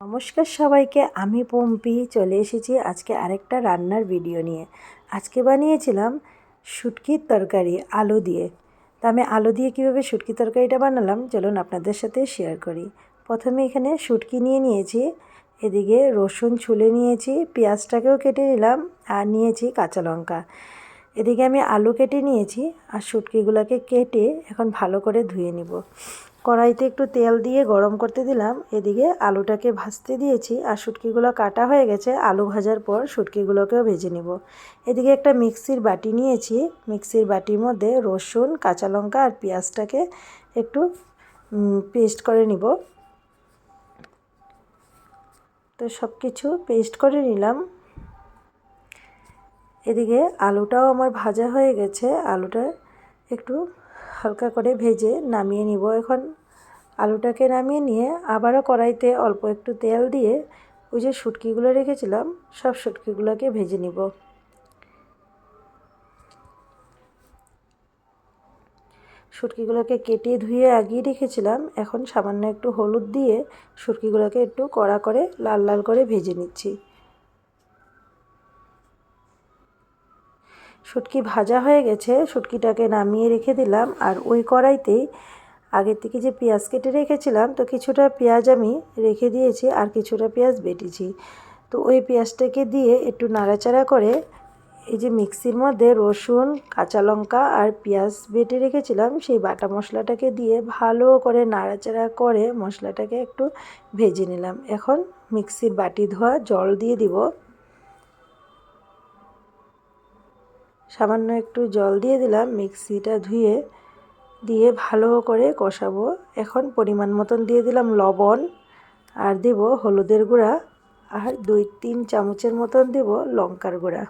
নমস্কার সবাইকে, আমি পম্পি। চলে এসেছি আজকে আরেকটা রান্নার ভিডিও নিয়ে। আজকে বানিয়েছিলাম শুটকির তরকারি, আলু দিয়ে। তা আমি আলু দিয়ে কীভাবে শুটকি তরকারিটা বানালাম, চলুন আপনাদের সাথে শেয়ার করি। প্রথমে এখানে শুটকি নিয়ে নিয়েছি, এদিকে রসুন ছুলে নিয়েছি, পেঁয়াজটাকেও কেটে নিলাম, আর নিয়েছি কাঁচা লঙ্কা। এদিকে আমি আলু কেটে নিয়েছি, আর শুটকিগুলোকে কেটে এখন ভালো করে ধুয়ে নিব। কড়াইতে একটু তেল দিয়ে গরম করতে দিলাম। এদিকে আলুটাকে ভাজতে দিয়েছি আর শুটকিগুলো কাটা হয়ে গেছে। আলু ভাজার পর শুটকিগুলোকেও ভেজে নিব। এদিকে একটা মিক্সির বাটি নিয়েছি। মিক্সির বাটির মধ্যে রসুন, কাঁচা লঙ্কা আর পেঁয়াজটাকে একটু পেস্ট করে নিব। তো সব কিছু পেস্ট করে নিলাম। এদিকে আলুটাও আমার ভাজা হয়ে গেছে। আলুটা একটু হালকা করে ভেজে নামিয়ে নিব এখন। আলুটাকে নামিয়ে নিয়ে আবারও কড়াইতে অল্প একটু তেল দিয়ে ওই যে শুটকিগুলো রেখেছিলাম, সব শুটকিগুলোকে ভেজে নিব। শুটকিগুলোকে কেটে ধুয়ে আগিয়ে রেখেছিলাম, এখন সামান্য একটু হলুদ দিয়ে শুটকিগুলোকে একটু কড়া করে লাল লাল করে ভেজে নিচ্ছি। শুটকি ভাজা হয়ে গেছে, শুটকিটাকে নামিয়ে রেখে দিলাম, আর ওই কড়াইতেই আগের থেকে যে পেঁয়াজ কেটে রেখেছিলাম, তো কিছুটা পেঁয়াজ আমি রেখে দিয়েছি আর কিছুটা পেঁয়াজ বেটেছি। তো ওই পেঁয়াজটাকে দিয়ে একটু নাড়াচাড়া করে এই যে মিক্সির মধ্যে রসুন, কাঁচা লঙ্কা আর পেঁয়াজ বেটে রেখেছিলাম, সেই বাটা মশলাটাকে দিয়ে ভালো করে নাড়াচাড়া করে মশলাটাকে একটু ভেজে নিলাম। এখন মিক্সির বাটি ধোয়া জল দিয়ে দিব। সামান্য একটু জল দিয়ে দিলাম মিক্সিটা ধুয়ে। দিয়ে ভালো করে কষাবো। এখন পরিমাণ মতন দিয়ে দিলাম লবণ আর দেব হলুদের গুঁড়া আর দুই তিন চামচের মতন দেব লঙ্কার গুঁড়া।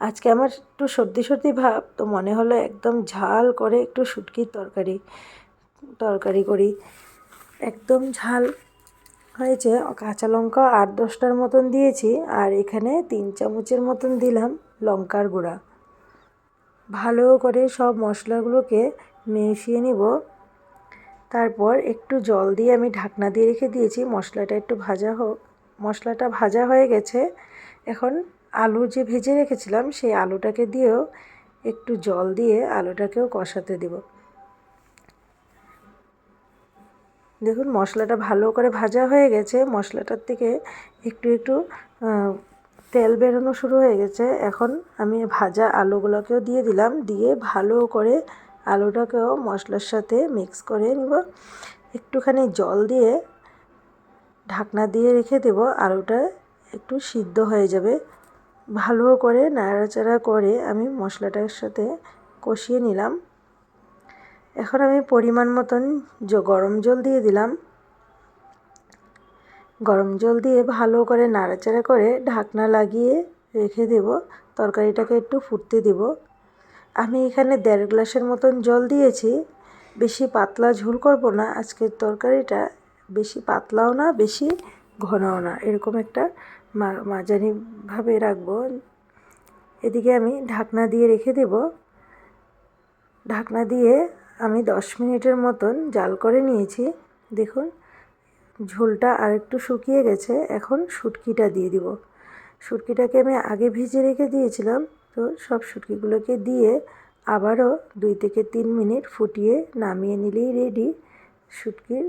আজকে আমার একটু সর্দি সর্দি ভাব, তো মনে হলো একদম ঝাল করে একটু শুটকির তরকারি তরকারি করি। একদম ঝাল হয়েছে। কাঁচা লঙ্কা আট দশটার মতন দিয়েছি আর এখানে তিন চামচের মতন দিলাম লঙ্কার গুঁড়া। ভালো করে সব মশলাগুলোকে মিশিয়ে নিব। তারপর একটু জল দিয়ে আমি ঢাকনা দিয়ে রেখে দিয়েছি, মশলাটা একটু ভাজা হোক মশলাটা ভাজা হয়ে গেছে। এখন আলু যে ভেজে রেখেছিলাম, সেই আলুটাকে দিয়েও একটু জল দিয়ে আলুটাকেও কষাতে দেব। দেখুন, মশলাটা ভালো করে ভাজা হয়ে গেছে। মশলাটার থেকে একটু একটু তেল বেরোনো শুরু হয়ে গেছে। এখন আমি ভাজা আলুগুলোকেও দিয়ে দিলাম। দিয়ে ভালো করে আলুটাকেও মশলার সাথে মিক্স করে নিব। একটুখানি জল দিয়ে ঢাকনা দিয়ে রেখে দেব। আলুটা একটু সিদ্ধ হয়ে যাবে। ভালো করে নাড়াচাড়া করে আমি মশলাটার সাথে কষিয়ে নিলাম। এখন আমি পরিমাণ মতন গরম জল দিয়ে দিলাম। গরম জল দিয়ে ভালো করে নাড়াচাড়া করে ঢাকনা লাগিয়ে রেখে দেব। তরকারিটাকে একটু ফুটতে দেব। আমি এখানে দেড় গ্লাসের মতন জল দিয়েছি। বেশি পাতলা ঝোল করব না। আজকের তরকারিটা বেশি পাতলাও না, বেশি ঘনও না। এরকম একটা মাঝারিভাবে রাখব। এদিকে আমি ঢাকনা দিয়ে রেখে দেব। ঢাকনা দিয়ে আমি দশ মিনিটের মতন জাল করে নিয়েছি। দেখুন ঝোলটা আর একটু শুকিয়ে গেছে, এখন শুটকিটা দিয়ে দিব। শুটকিটাকে আমি আগে ভিজে রেখে দিয়েছিলাম, তো সব শুটকিগুলোকে দিয়ে আবারও দুই থেকে তিন মিনিট ফুটিয়ে নামিয়ে নিলেই রেডি শুটকির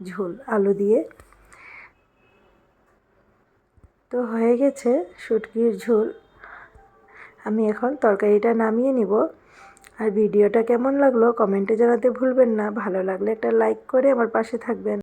ঝোল, আলু দিয়ে। তো হয়ে গেছে শুটকির ঝোল। আমি এখন তরকারিটা নামিয়ে নিব। আর ভিডিওটা কেমন লাগল কমেন্টে জানাতে ভুলবেন না। ভালো লাগলে একটা লাইক করে আমার পাশে থাকবেন।